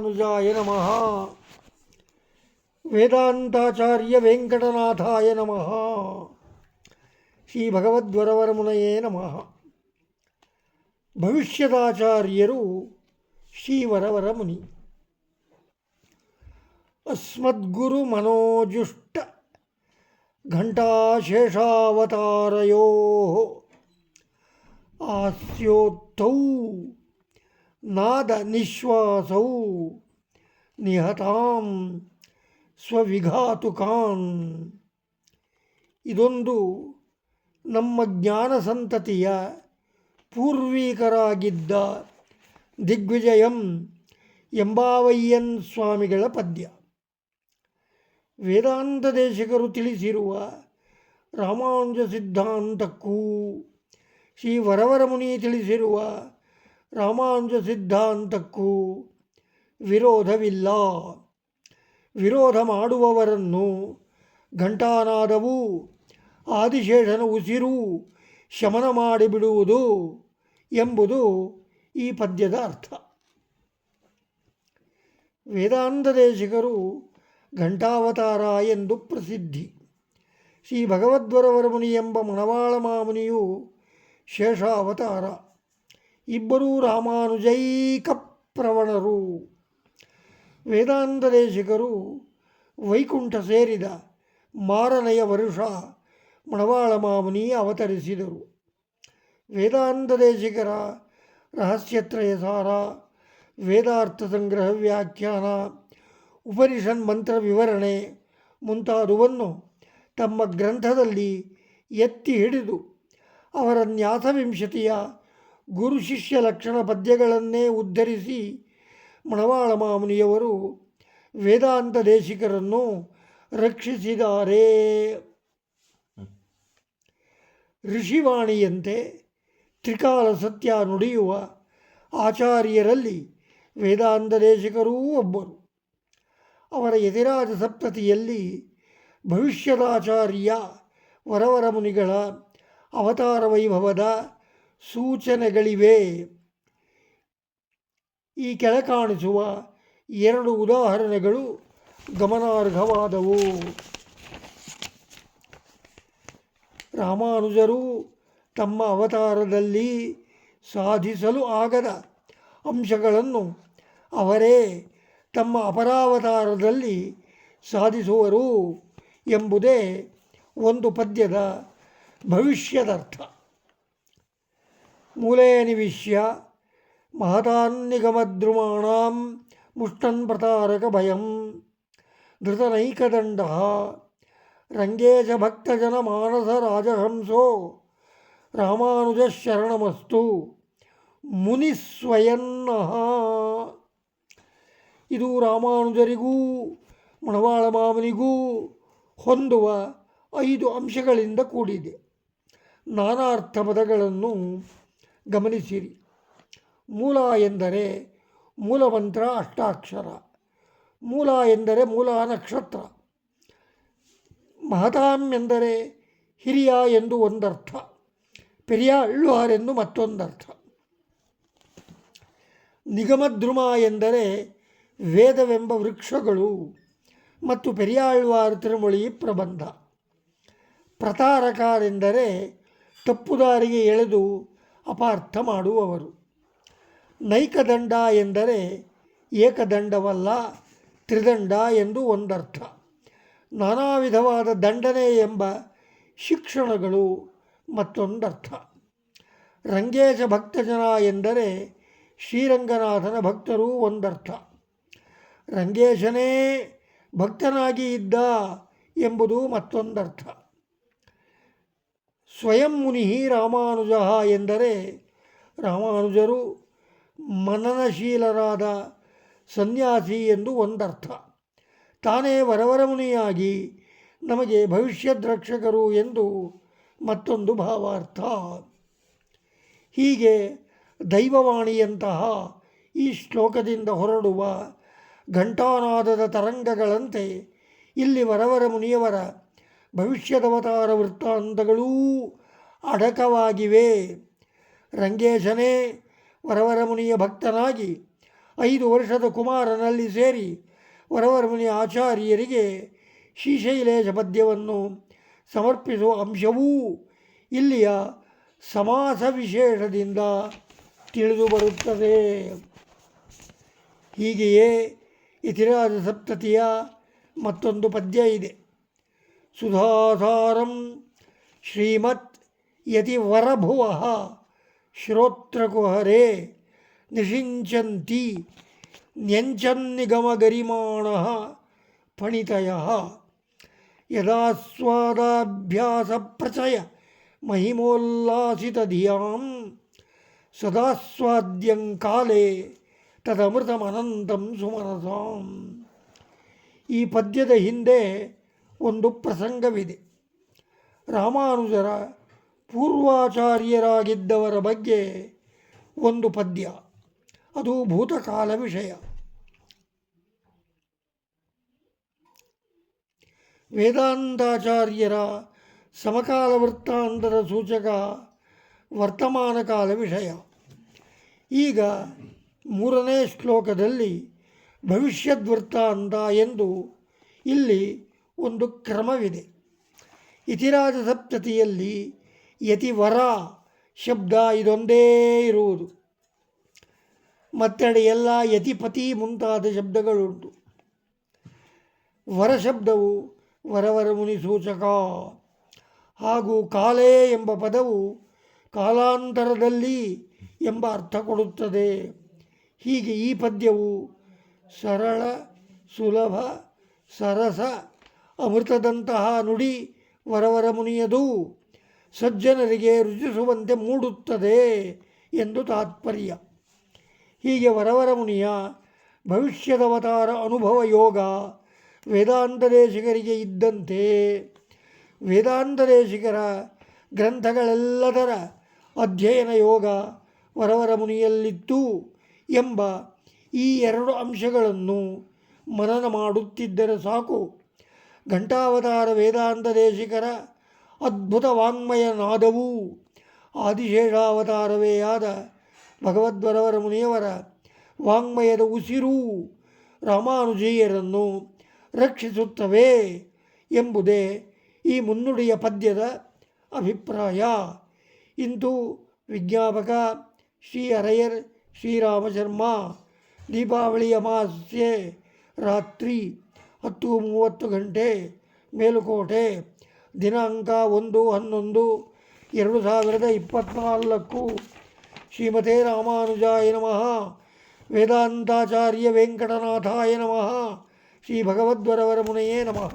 రామానుజాయ నమ. వేదాంతాచార్య వెంకటనాథాయ నమ. శ్రీ భగవద్వరవరమునయే నమ. భవిష్యదాచార్యరు శ్రీవరవరముని. అస్మద్గురు మనోజుష్ట ఘంటాశేషావతారయో. ఆస్యోత్తౌ ನಾದ ನಿಶ್ವಾಸೌ ನಿಹತಾಂ ಸ್ವವಿಘಾತುಕಾನ್ ಇದೊಂದು ನಮ್ಮ ಜ್ಞಾನ ಸಂತತಿಯ ಪೂರ್ವಿಕರಾಗಿದ್ದ ದಿಗ್ವಿಜಯಂ ಎಂಬಾವಯ್ಯನ್ ಸ್ವಾಮಿಗಳ ಪದ್ಯ. ವೇದಾಂತ ದೇಶಿಕರು ತಿಳಿಸಿರುವ ರಾಮಾನುಜ ಸಿದ್ಧಾಂತಕ್ಕೂ ಶ್ರೀ ವರವರ ಮುನಿ ತಿಳಿಸಿರುವ ರಾಮಾನುಜ ಸಿದ್ಧಾಂತಕ್ಕೂ ವಿರೋಧವಿಲ್ಲ. ವಿರೋಧ ಮಾಡುವವರನ್ನು ಘಂಟಾನಾದವು, ಆದಿಶೇಷನ ಉಸಿರು ಶಮನ ಮಾಡಿಬಿಡುವುದು ಎಂಬುದು ಈ ಪದ್ಯದ ಅರ್ಥ. ವೇದಾಂತ ದೇಶಿಕರು ಘಂಟಾವತಾರ ಎಂದು ಪ್ರಸಿದ್ಧಿ. ಶ್ರೀ ಭಗವದ್ವರವರ ಮುನಿ ಎಂಬ ಮಣವಾಳ ಮಾಮುನಿಯು ಶೇಷಾವತಾರ. ಇಬ್ಬರೂ ರಾಮಾನುಜೈಕ ಪ್ರವಣರು ವೇದಾಂತ ವೈಕುಂಠ ಸೇರಿದ ಮಾರನೆಯ ವರುಷ ಮಣವಾಳ ಮಾಮುನಿ ಅವತರಿಸಿದರು. ವೇದಾಂತ ದೇಶಿಕರ ರಹಸ್ಯತ್ರಯ ಸಾರ, ವೇದಾರ್ಥ ಸಂಗ್ರಹ ವ್ಯಾಖ್ಯಾನ, ಉಪನಿಷನ್ ಮಂತ್ರ ವಿವರಣೆ ಮುಂತಾದುವನ್ನು ತಮ್ಮ ಗ್ರಂಥದಲ್ಲಿ ಎತ್ತಿ ಹಿಡಿದು ಅವರ ನ್ಯಾಸವಿಂಶತಿಯ ಗುರು ಶಿಷ್ಯ ಲಕ್ಷಣ ಪದ್ಯಗಳನ್ನೇ ಉದ್ಧರಿಸಿ ಮಣವಾಳ ಮಾಮುನಿಯವರು ವೇದಾಂತ ದೇಶಿಕರನ್ನು ರಕ್ಷಿಸಿದ್ದಾರೆ ಋಷಿವಾಣಿಯಂತೆ ತ್ರಿಕಾಲ ಸತ್ಯ ನುಡಿಯುವ ಆಚಾರ್ಯರಲ್ಲಿ ವೇದಾಂತ ದೇಶಿಕರೂ ಒಬ್ಬರು. ಅವರ ಯತಿರಾಜ ಸಪ್ತತಿಯಲ್ಲಿ ಭವಿಷ್ಯದಾಚಾರ್ಯ ವರವರ ಮುನಿಗಳ ಅವತಾರ ವೈಭವದ ಸೂಚನೆಗಳಿವೆ. ಈ ಕೆಳಕಾಣಿಸುವ ಎರಡು ಉದಾಹರಣೆಗಳು ಗಮನಾರ್ಹವಾದವು. ರಾಮಾನುಜರು ತಮ್ಮ ಅವತಾರದಲ್ಲಿ ಸಾಧಿಸಲು ಆಗದ ಅಂಶಗಳನ್ನು ಅವರೇ ತಮ್ಮ ಅಪರಾವತಾರದಲ್ಲಿ ಸಾಧಿಸುವರು ಎಂಬುದೇ ಒಂದು ಪದ್ಯದ ಭವಿಷ್ಯದರ್ಥ. ಮೂಲೇ ನಿವಿಶ್ಯ ಮಹತಾನ್ನಿಗಮದ್ರುಮಾಣಾಂ ಮುಷ್ಟನ್ ಪ್ರತಾರಕ ಭಯಂ ಧೃತನೈಕದಂಡ ರಂಗೇ ಭಕ್ತಜನ ಮಾನಸ ರಾಜಹಂಸೋ ರಾಮಾನುಜ ಶರಣಮಸ್ತು ಮುನಿಸ್ವಯನ್ನಃ ಇದು ರಾಮಾನುಜರಿಗೂ ಮಣವಾಳ ಮಾಮನಿಗೂ ಹೊಂದುವ ಐದು ಅಂಶಗಳಿಂದ ಕೂಡಿದೆ. ನಾನಾರ್ಥ ಪದಗಳನ್ನು ಗಮನಿಸಿರಿ. ಮೂಲ ಎಂದರೆ ಮೂಲಮಂತ್ರ ಅಷ್ಟಾಕ್ಷರ. ಮೂಲ ಎಂದರೆ ಮೂಲ ನಕ್ಷತ್ರ. ಮಹತಾಂ ಎಂದರೆ ಹಿರಿಯ ಎಂದು ಒಂದರ್ಥ. ಪೆರಿಯಾಳ್ವಾರೆಂದು ಮತ್ತೊಂದರ್ಥ. ನಿಗಮದ್ರುಮ ಎಂದರೆ ವೇದವೆಂಬ ವೃಕ್ಷಗಳು ಮತ್ತು ಪೆರಿಯಾಳ್ವಾರ್ ತಿರುಮೊಳಿ ಪ್ರಬಂಧ. ಪ್ರತಾರಕಾರೆಂದರೆ ತಪ್ಪುದಾರಿಗೆ ಎಳೆದು ಅಪಾರ್ಥ ಮಾಡುವವರು. ನೈಕದಂಡ ಎಂದರೆ ಏಕದಂಡವಲ್ಲ, ತ್ರಿದಂಡ ಎಂದು ಒಂದರ್ಥ. ನಾನಾ ವಿಧವಾದ ದಂಡನೆ ಎಂಬ ಶಿಕ್ಷಣಗಳು ಮತ್ತೊಂದರ್ಥ. ರಂಗೇಶ ಭಕ್ತಜನ ಎಂದರೆ ಶ್ರೀರಂಗನಾಥನ ಭಕ್ತರು ಒಂದರ್ಥ. ರಂಗೇಶನೇ ಭಕ್ತನಾಗಿ ಇದ್ದ ಎಂಬುದು ಮತ್ತೊಂದರ್ಥ. ಸ್ವಯಂ ಮುನಿ ರಾಮಾನುಜ ಎಂದರೆ ರಾಮಾನುಜರು ಮನನಶೀಲರಾದ ಸನ್ಯಾಸಿ ಎಂದು ಒಂದರ್ಥ. ತಾನೇ ವರವರ ಮುನಿಯಾಗಿ ನಮಗೆ ಭವಿಷ್ಯದ್ರಕ್ಷಕರು ಎಂದು ಮತ್ತೊಂದು ಭಾವಾರ್ಥ. ಹೀಗೆ ದೈವವಾಣಿಯಂತಹ ಈ ಶ್ಲೋಕದಿಂದ ಹೊರಡುವ ಘಂಟಾನಾದದ ತರಂಗಗಳಂತೆ ಇಲ್ಲಿ ವರವರ ಮುನಿಯವರ ಭವಿಷ್ಯದವತಾರ ವೃತ್ತಾಂತಗಳೂ ಅಡಕವಾಗಿವೆ. ರಂಗೇಶನೇ ವರವರಮುನಿಯ ಭಕ್ತನಾಗಿ ಐದು ವರ್ಷದ ಕುಮಾರನಲ್ಲಿ ಸೇರಿ ವರವರಮುನಿ ಆಚಾರ್ಯರಿಗೆ ಶ್ರೀಶೈಲೇಶ ಪದ್ಯವನ್ನು ಸಮರ್ಪಿಸುವ ಅಂಶವೂ ಇಲ್ಲಿಯ ಸಮಾಸ ವಿಶೇಷದಿಂದ ತಿಳಿದು ಬರುತ್ತದೆ. ಹೀಗೆಯೇ ಇತಿರಾಜ ಸಪ್ತತಿಯ ಮತ್ತೊಂದು ಪದ್ಯ ಇದೆ. ಸುಧಾಧಾರಂ ಶ್ರೀಮತ್ ಯತಿವರಭುವ ಶ್ರೋತ್ರಕುಹರೆ ನಿಷಿಂಚಂತಿ ನ್ಯಂಚನ್ನಿಗಮಗರಿಮಾಣ ಫಣಿತಯ ಯದಾಸ್ವಾದಾಭ್ಯಾಸಪ್ರಚಯ ಮಹಿಮೋಲ್ಲಾಸಿತಧಿಯಾಂ ಸದಾಸ್ವಾದ್ಯಂ ಕಾಲೇ ತದಮೃತಮನಂತಂ ಸುಮನಸಾಂ ಈ ಪದ್ಯದ ಹಿಂದೆ ಒಂದು ಪ್ರಸಂಗವಿದೆ. ರಾಮಾನುಜರ ಪೂರ್ವಾಚಾರ್ಯರಾಗಿದ್ದವರ ಬಗ್ಗೆ ಒಂದು ಪದ್ಯ. ಅದು ಭೂತಕಾಲ ವಿಷಯ. ವೇದಾಂತಾಚಾರ್ಯರ ಸಮಕಾಲ ವೃತ್ತಾಂತರ ಸೂಚಕ ವರ್ತಮಾನ ಕಾಲ ವಿಷಯ. ಈಗ ಮೂರನೇ ಶ್ಲೋಕದಲ್ಲಿ ಭವಿಷ್ಯದ್ ವೃತ್ತಾಂತ ಎಂದು ಇಲ್ಲಿ ಒಂದು ಕ್ರಮವಿದೆ. ಇತಿರಾಜ ಸಪ್ತತಿಯಲ್ಲಿ ಯತಿವರ ಶಬ್ದ ಇದೊಂದೇ ಇರುವುದು. ಮತ್ತೆಡೆ ಎಲ್ಲ ಯತಿಪತಿ ಮುಂತಾದ ಶಬ್ದಗಳುಂಟು. ವರ ಶಬ್ದವು ವರವರ ಮುನಿ ಸೂಚಕ ಹಾಗೂ ಕಾಲೇ ಎಂಬ ಪದವು ಕಾಲಾಂತರದಲ್ಲಿ ಎಂಬ ಅರ್ಥ ಕೊಡುತ್ತದೆ. ಹೀಗೆ ಈ ಪದ್ಯವು ಸರಳ, ಸುಲಭ, ಸರಸ ಅಮೃತದಂತಹ ನುಡಿ ವರವರ ಮುನಿಯದು. ಸಜ್ಜನರಿಗೆ ರುಚಿಸುವಂತೆ ಮೂಡುತ್ತದೆ ಎಂದು ತಾತ್ಪರ್ಯ. ಹೀಗೆ ವರವರ ಮುನಿಯ ಭವಿಷ್ಯದವತಾರ ಅನುಭವ ಯೋಗ ವೇದಾಂತದೇಶಿಗರಿಗೆ ಇದ್ದಂತೆ ವೇದಾಂತದೇಶಿಗರ ಗ್ರಂಥಗಳೆಲ್ಲದರ ಅಧ್ಯಯನ ಯೋಗ ವರವರ ಮುನಿಯಲ್ಲಿತ್ತು ಎಂಬ ಈ ಎರಡು ಅಂಶಗಳನ್ನು ಮನನ ಮಾಡುತ್ತಿದ್ದರೆ ಸಾಕು. ಘಂಟಾವತಾರ ವೇದಾಂತ ದೇಶಿಕರ ಅದ್ಭುತ ವಾಂಗ್ಮಯ ನಾದವೂ ಆದಿಶೇಷಾವತಾರವೇ ಆದ ಭಗವದ್ವರವರ ಮುನಿಯವರ ವಾಂಗ್ಮಯದ ಉಸಿರೂ ರಾಮಾನುಜೀಯರನ್ನು ರಕ್ಷಿಸುತ್ತವೆ ಎಂಬುದೇ ಈ ಮುನ್ನುಡಿಯ ಪದ್ಯದ ಅಭಿಪ್ರಾಯ. ಇಂದು ವಿಜ್ಞಾಪಕ ಶ್ರೀ ಹರಯರ್ ಶ್ರೀರಾಮಶರ್ಮ, ದೀಪಾವಳಿಯ ಮಾಸ್ಯೆ ರಾತ್ರಿ ಹತ್ತು ಮೂವತ್ತು ಗಂಟೆ ಮೇಲುಕೋಟೆ ದಿನಾಂಕ ಒಂದು ಹನ್ನೊಂದು ಎರಡು ಸಾವಿರದ ಇಪ್ಪತ್ತ್ನಾಲ್ಕು ಶ್ರೀಮತೆ ರಾಮಾನುಜಾಯ ನಮಃ ವೇದಾಂತಾಚಾರ್ಯ ವೆಂಕಟನಾಥಾಯ ನಮಃ ಶ್ರೀ ಭಗವದ್ವರವರ ಮುನೆಯೇ ನಮಃ